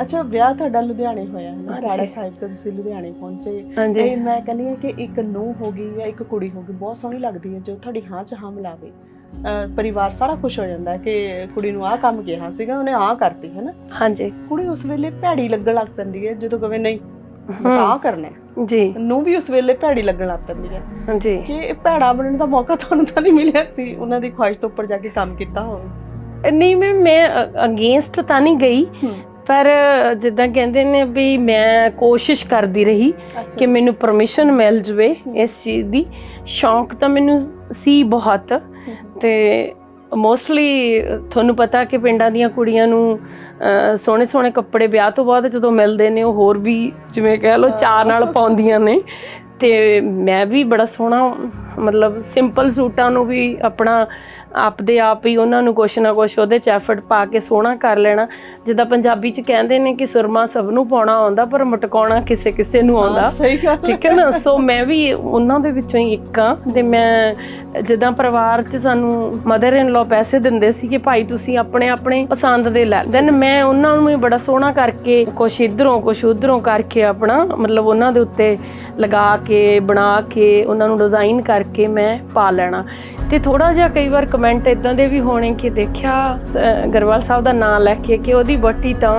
ਅੱਛਾ ਵਿਆਹ ਤੁਹਾਡਾ ਲੁਧਿਆਣੇ ਹੋਇਆ ਹੈ ਨਾ। ਰਾੜਾ ਸਾਹਿਬ ਤੋਂ ਤੁਸੀਂ ਲੁਧਿਆਣੇ ਪਹੁੰਚੇ। ਇਹ ਮੈਂ ਕਹਿੰਦੀ ਹਾਂ ਕਿ ਇੱਕ ਨੂੰ ਹੋ ਗਈ ਜਾਂ ਇੱਕ ਕੁੜੀ ਹੋ ਗਈ ਬਹੁਤ ਸੋਹਣੀ ਲੱਗਦੀ ਹੈ ਜੋ ਤੁਹਾਡੀ ਹਾਂ ਚ ਹਾਂ ਮਿਲਾਵੇ। ਪਰਿਵਾਰ ਸਾਰਾ ਖੁਸ਼ ਹੋ ਜਾਂਦਾ ਕਿ ਕੁੜੀ ਨੂੰ ਆਹ ਕੰਮ ਕਿਹਾ ਸੀਗਾ ਉਹਨੇ ਆਹ ਕਰਤੀ ਹੈ ਨਾ? ਹਾਂਜੀ। ਕੁੜੀ ਉਸ ਵੇਲੇ ਭੈੜੀ ਲੱਗਣ ਲੱਗ ਪੈਂਦੀ ਹੈ ਜਦੋਂ ਕਵੇ ਨਹੀਂ ਤਾਂ ਕਰਨਾ ਜੀ। ਨੂੰ ਵੀ ਉਸ ਵੇਲੇ ਭੈੜੀ ਲੱਗਣ ਲੱਗ ਪੈਂਦੀ ਹੈ। ਹਾਂਜੀ। ਕਿ ਇਹ ਭੈੜਾ ਬਣਨ ਦਾ ਮੌਕਾ ਤੁਹਾਨੂੰ ਤਾਂ ਨਹੀਂ ਮਿਲਿਆ ਸੀ ਉਹਨਾਂ ਦੀ ਖੁਆਇਸ਼ ਤੋਂ ਉੱਪਰ ਜਾ ਕੇ ਕੰਮ ਕੀਤਾ ਹੋਵੇ। ਨਹੀਂ ਮੈਂ ਮੈਂ ਅਗੇਂਸਟ ਤਾਂ ਨਹੀਂ ਗਈ ਪਰ ਜਿੱਦਾਂ ਕਹਿੰਦੇ ਨੇ ਵੀ ਮੈਂ ਕੋਸ਼ਿਸ਼ ਕਰਦੀ ਰਹੀ ਕਿ ਮੈਨੂੰ ਪਰਮਿਸ਼ਨ ਮਿਲ ਜਵੇ ਇਸ ਚੀਜ਼ ਦੀ। ਸ਼ੌਂਕ ਤਾਂ ਮੈਨੂੰ ਸੀ ਬਹੁਤ। ਤੇ ਮੋਸਟਲੀ ਤੁਹਾਨੂੰ ਪਤਾ ਕਿ ਪਿੰਡਾਂ ਦੀਆਂ ਕੁੜੀਆਂ ਨੂੰ ਸੋਹਣੇ ਸੋਹਣੇ ਕੱਪੜੇ ਵਿਆਹ ਤੋਂ ਬਾਅਦ ਜਦੋਂ ਮਿਲਦੇ ਨੇ ਉਹ ਹੋਰ ਵੀ ਜਿਵੇਂ ਕਹਿ ਲਓ ਚਾਅ ਨਾਲ ਪਾਉਂਦੀਆਂ ਨੇ। ਤੇ ਮੈਂ ਵੀ ਬੜਾ ਸੋਹਣਾ ਮਤਲਬ ਸਿੰਪਲ ਸੂਟਾਂ ਨੂੰ ਵੀ ਆਪਣਾ ਆਪਦੇ ਆਪ ਹੀ ਉਹਨਾਂ ਨੂੰ ਕੁਛ ਨਾ ਕੁਛ ਉਹਦੇ ਚ ਐਫਰਟ ਪਾ ਕੇ ਸੋਹਣਾ ਕਰ ਲੈਣਾ। ਜਿੱਦਾਂ ਪੰਜਾਬੀ ਚ ਕਹਿੰਦੇ ਨੇ ਕਿ ਸੁਰਮਾ ਸਭ ਨੂੰ ਪਾਉਣਾ ਆਉਂਦਾ ਪਰ ਮਟਕਾਉਣਾ ਕਿਸੇ ਕਿਸੇ ਨੂੰ ਆਉਂਦਾ। ਠੀਕ ਹੈ ਨਾ? ਸੋ ਮੈਂ ਵੀ ਉਹਨਾਂ ਦੇ ਵਿੱਚੋਂ ਹੀ ਇੱਕ ਆ ਤੇ ਮੈਂ ਜਿੱਦਾਂ ਪਰਿਵਾਰ 'ਚ ਸਾਨੂੰ ਮਦਰ ਇਨ ਲਾ ਪੈਸੇ ਦਿੰਦੇ ਸੀ ਕਿ ਭਾਈ ਤੁਸੀਂ ਆਪਣੇ ਆਪਣੇ ਪਸੰਦ ਦੇ ਲੈ। ਦੈਨ ਮੈਂ ਉਹਨਾਂ ਨੂੰ ਵੀ ਬੜਾ ਸੋਹਣਾ ਕਰਕੇ ਕੁਛ ਇਧਰੋਂ ਕੁਛ ਉਧਰੋਂ ਕਰਕੇ ਆਪਣਾ ਮਤਲਬ ਉਹਨਾਂ ਦੇ ਉੱਤੇ ਲਗਾ ਕੇ, ਬਣਾ ਕੇ, ਉਹਨਾਂ ਨੂੰ ਡਿਜ਼ਾਈਨ ਕਰਕੇ ਮੈਂ ਪਾ ਲੈਣਾ। ਤੇ ਥੋੜਾ ਜਿਹਾ ਕਈ ਵਾਰ ਕਮੈਂਟ ਇਦਾਂ ਦੇ ਵੀ ਹੋਣੇ ਕਿ ਦੇਖਿਆ ਗਰਵਾਲ ਸਾਹਿਬ ਦਾ ਨਾਮ ਲੈ ਕੇ ਕਿ ਉਹਦੀ ਬੱਟੀ ਤਾਂ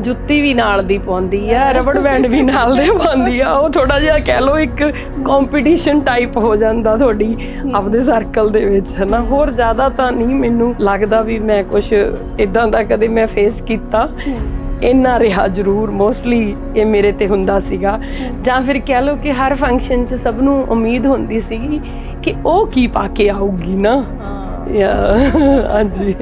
ਜੁੱਤੀ ਵੀ ਨਾਲ ਦੀ ਪਾਉਂਦੀ ਆ, ਰਬੜ ਬੈਂਡ ਵੀ ਨਾਲ ਦੇ ਪਾਉਂਦੀ ਆ। ਉਹ ਥੋੜਾ ਜਿਹਾ ਕਹਿ ਲਓ ਇੱਕ ਕੰਪੀਟੀਸ਼ਨ ਟਾਈਪ ਹੋ ਜਾਂਦਾ ਤੁਹਾਡੀ ਆਪਦੇ ਸਰਕਲ ਦੇ ਵਿੱਚ, ਹਨਾ? ਹੋਰ ਜ਼ਿਆਦਾ ਤਾਂ ਨਹੀਂ ਮੈਨੂੰ ਲੱਗਦਾ ਵੀ ਮੈਂ ਕੁਝ ਇਦਾਂ ਦਾ ਕਦੇ ਮੈਂ ਫੇਸ ਕੀਤਾ। ਇੰਨਾ ਰਿਹਾ ਜ਼ਰੂਰ ਮੋਸਟਲੀ ਇਹ ਮੇਰੇ ਤੇ ਹੁੰਦਾ ਸੀਗਾ। ਜਾਂ ਫਿਰ ਕਹਿ ਲਓ ਕਿ ਹਰ ਫੰਕਸ਼ਨ 'ਚ ਸਭ ਨੂੰ ਉਮੀਦ ਹੁੰਦੀ ਸੀਗੀ ਕਿ ਉਹ ਕੀ ਪਾ ਕੇ ਆਊਗੀ ਨਾ। ਹਾਂ। ਹਾਂਜੀ।